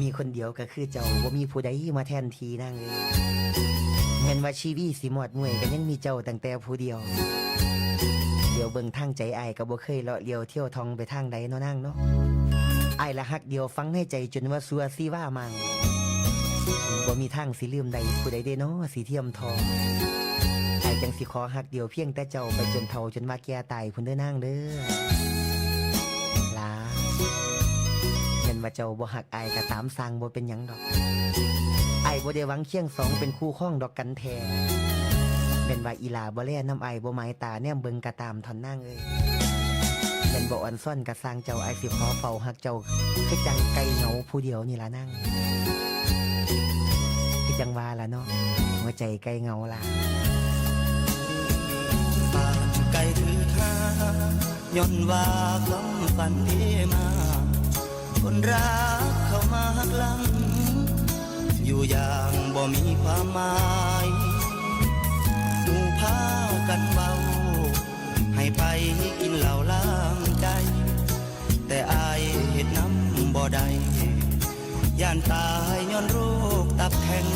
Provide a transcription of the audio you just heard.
มีคนเดียวก็คือเจ้าบ่ามีผู้ใดมาแทนทีนางเลยแม่นว่าชีวีสิหมอดมวยก็ยังมีเจ้าตั้งแต่ผู้เดียว เดี๋ยวเบิ่งทางใจไอ้ก็บ่เคยเลาะเลียวเที่ยวทองไปทางใดเนาะนางเนาะไอ้ละฮักเดียวฟังให้ใจจนว่าซัวซีว่ามังบ่มีทางสิลืมใดผู้ใดเด้เนาะสิเทียมทองไอ้ยจังสิขอฮักเดียวเพียงแต่เจ้าไปจนเฒ่าจนว่าแก่ตายพุ่นเด้อนางเด้อ ว่าเจ้าบ่หักอายก็ตามสร้างบ่เป็นหยังดอกอายบ่ได้หวังเคียงสองเป็นคู่ข้องดอกกันแท้เป็นว่าอีหลาบ่แลน้ำอายบ่หมายตาแนมเบิ่งกะตามทอนนางเอ้ยเป็นบ่อ่อนซ่อนกะสร้างเจ้าอายสิขอเฝ้าหักเจ้าคือจังไก่เหงาผู้เดียวนี่ล่ะนางคือจังว่าล่ะเนาะหัวใจไก่เหงาล่ะบ้านไกลคือทาย้อนว่าความฝันที่มา รักเข้ามาหักหลัง อยู่อย่างบ่มีความหมายดูพากันเบา ให้ไปกินเหล้าล้างใจ แต่อายเห็ดน้ำบ่ได้ย่านตายย้อนโรคตับแข็ง